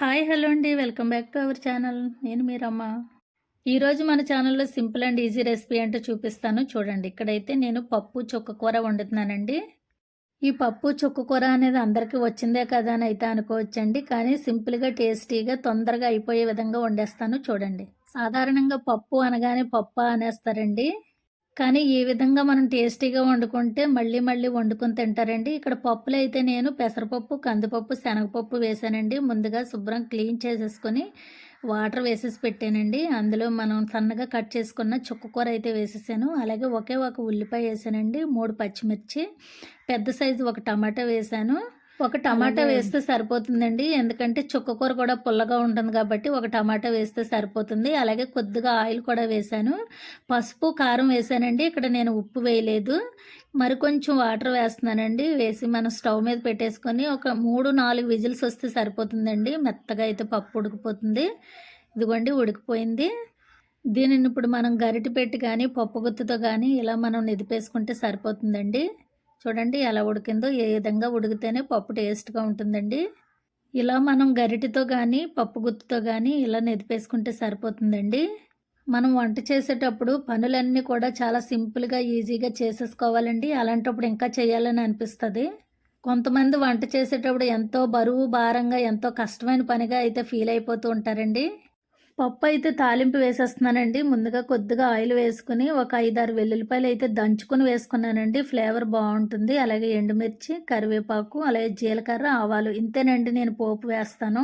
Hi hello అండి. Welcome back to our channel. నేను మీరమ్మ ఈరోజు మన ఛానల్లో సింపుల్ అండ్ ఈజీ రెసిపీ అంటే చూపిస్తాను. చూడండి ఇక్కడైతే నేను పప్పు చుక్కకూర వండుతున్నానండి. ఈ పప్పు చుక్క కూర అనేది అందరికీ వచ్చిందే కదా అని అయితే అనుకోవచ్చండి. కానీ సింపుల్గా టేస్టీగా తొందరగా అయిపోయే విధంగా వండేస్తాను. చూడండి. సాధారణంగా పప్పు అనగానే పప్పు అనేస్తారండి. కానీ ఈ విధంగా మనం టేస్టీగా వండుకుంటే మళ్ళీ మళ్ళీ వండుకొని తింటారండి. ఇక్కడ పప్పులు అయితే నేను పెసరపప్పు కందిపప్పు శనగపప్పు వేసానండి. ముందుగా శుభ్రం క్లీన్ చేసేసుకొని వాటర్ వేసేసి పెట్టానండి. అందులో మనం సన్నగా కట్ చేసుకున్న చుక్కకూర అయితే వేసేసాను. అలాగే ఒకే ఒక ఉల్లిపాయ వేసానండి. మూడు పచ్చిమిర్చి పెద్ద సైజు ఒక టమాటా వేసాను. ఒక టమాటా వేస్తే సరిపోతుందండి. ఎందుకంటే చుక్కకూర కూడా పుల్లగా ఉంటుంది కాబట్టి ఒక టమాటా వేస్తే సరిపోతుంది. అలాగే కొద్దిగా ఆయిల్ కూడా వేసాను పసుపు కారం వేసానండి ఇక్కడ నేను ఉప్పు వేయలేదు. మరి కొంచెం వాటర్ వేస్తున్నానండి. వేసి మనం స్టవ్ మీద పెట్టేసుకొని ఒక మూడు నాలుగు విజిల్స్ వస్తే సరిపోతుందండి. మెత్తగా అయితే పప్పు ఉడికిపోతుంది. ఇదిగోండి ఉడికిపోయింది. దీనిని ఇప్పుడు మనం గరిటె పెట్టి కానీ పప్పు గుత్తుతో కానీ ఇలా మనం నిదిపేసుకుంటే సరిపోతుందండి. చూడండి ఎలా ఉడికిందో ఏ విధంగా ఉడికితేనే పప్పు టేస్ట్గా ఉంటుందండి. ఇలా మనం గరిటితో కానీ పప్పు గుత్తుతో కానీ ఇలా నెదిపేసుకుంటే సరిపోతుందండి. మనం వంట చేసేటప్పుడు పనులన్నీ కూడా చాలా సింపుల్గా ఈజీగా చేసేసుకోవాలండి. అలాంటప్పుడు ఇంకా చేయాలని అనిపిస్తుంది. కొంతమంది వంట చేసేటప్పుడు ఎంతో బరువు భారంగా ఎంతో కష్టమైన పనిగా అయితే ఫీల్ అయిపోతూ ఉంటారండి. పప్పు అయితే తాలింపు వేసేస్తున్నానండి. ముందుగా కొద్దిగా ఆయిల్ వేసుకుని ఒక ఐదారు వెల్లుల్లిపాయలు అయితే దంచుకుని వేసుకున్నానండి. ఫ్లేవర్ బాగుంటుంది. అలాగే ఎండుమిర్చి కరివేపాకు అలాగే జీలకర్ర ఆవాలు ఇంతేనండి నేను పోపు వేస్తాను.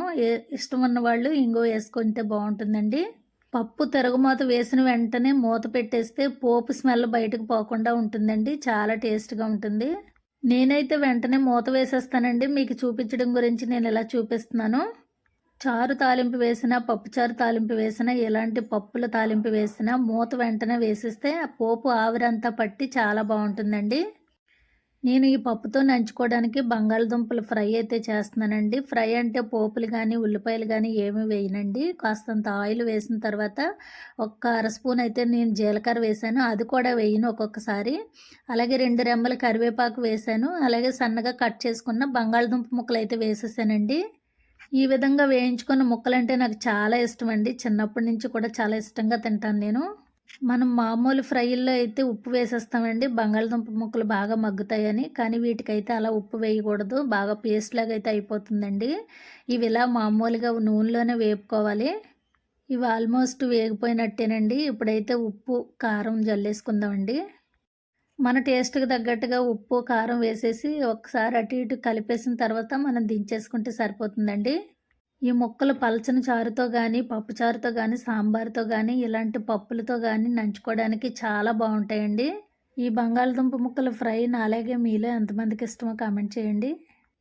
ఇష్టం ఉన్న వాళ్ళు ఇంగో వేసుకుంటే బాగుంటుందండి. పప్పు తిరగమూత వేసిన వెంటనే మూత పెట్టేస్తే పోపు స్మెల్ బయటకు పోకుండా ఉంటుందండి. చాలా టేస్ట్గా ఉంటుంది. నేనైతే వెంటనే మూత వేసేస్తానండి. మీకు చూపించడం గురించి నేను ఇలా చూపిస్తున్నాను. చారు తాలింపు వేసినా పప్పుచారు తాలింపు వేసినా ఎలాంటి పప్పుల తాలింపు వేసినా మూత వెంటనే వేసిస్తే పోపు ఆవిరంతా పట్టి చాలా బాగుంటుందండి. నేను ఈ పప్పుతో నంచుకోవడానికి బంగాళదుంపలు ఫ్రై అయితే చేస్తున్నానండి. ఫ్రై అంటే పోపులు కానీ ఉల్లిపాయలు కానీ ఏమి వేయనండి. కాస్తంత ఆయిల్ వేసిన తర్వాత ఒక్క అర స్పూన్ అయితే నేను జీలకర్ర వేసాను. అది కూడా వేయను ఒక్కొక్కసారి. అలాగే రెండు రెమ్మలు కరివేపాకు వేసాను. అలాగే సన్నగా కట్ చేసుకున్న బంగాళదుంప ముక్కలు అయితే వేసేసానండి. ఈ విధంగా వేయించుకున్న ముక్కలంటే నాకు చాలా ఇష్టం అండి చిన్నప్పటి నుంచి కూడా చాలా ఇష్టంగా తింటాను నేను. మనం మామూలు ఫ్రైల్లో అయితే ఉప్పు వేసేస్తామండి. బంగాళదుంప ముక్కలు బాగా మగ్గుతాయని. కానీ వీటికైతే అలా ఉప్పు వేయకూడదు. బాగా పేస్ట్ లాగా అయితే అయిపోతుందండి. ఇవి ఇలా మామూలుగా నూనెలోనే వేపుకోవాలి. ఇవి ఆల్మోస్ట్ వేగిపోయినట్టేనండి. ఇప్పుడైతే ఉప్పు కారం జల్లేసుకుందామండి. మన టేస్ట్కి తగ్గట్టుగా ఉప్పు కారం వేసేసి ఒకసారి అటు ఇటు కలిపేసిన తర్వాత మనం దించేసుకుంటే సరిపోతుందండి. ఈ ముక్కలు పలచని చారుతో కానీ పప్పు చారుతో కానీ సాంబార్తో కానీ ఇలాంటి పప్పులతో కానీ నంచుకోవడానికి చాలా బాగుంటాయండి. ఈ బంగాళదుంప ముక్కలు ఫ్రై అలాగే మీలో ఎంతమందికి ఇష్టమో కామెంట్ చేయండి.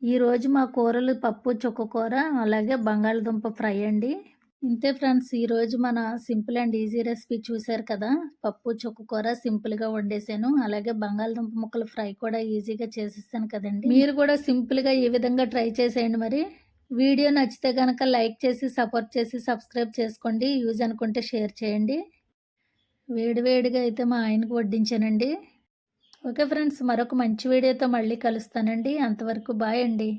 ఈరోజు మా కూరలు పప్పు చుక్క కూర అలాగే బంగాళదుంప ఫ్రై అండి. ఇంతే ఫ్రెండ్స్ ఈరోజు మన సింపుల్ అండ్ ఈజీ రెసిపీ చూశారు కదా? పప్పు చుక్కు కూర సింపుల్గా వండేసాను. అలాగే బంగాళదుంప ముక్కలు ఫ్రై కూడా ఈజీగా చేసేసాను కదండి. మీరు కూడా సింపుల్గా ఈ విధంగా ట్రై చేసేయండి మరి. వీడియో నచ్చితే కనుక లైక్ చేసి సపోర్ట్ చేసి సబ్స్క్రైబ్ చేసుకోండి. యూజ్ అనుకుంటే షేర్ చేయండి. వేడివేడిగా అయితే మా ఆయనకు వడ్డించానండి. ఓకే ఫ్రెండ్స్ మరొక మంచి వీడియోతో మళ్ళీ కలుస్తానండి. అంతవరకు బాయ్ అండి.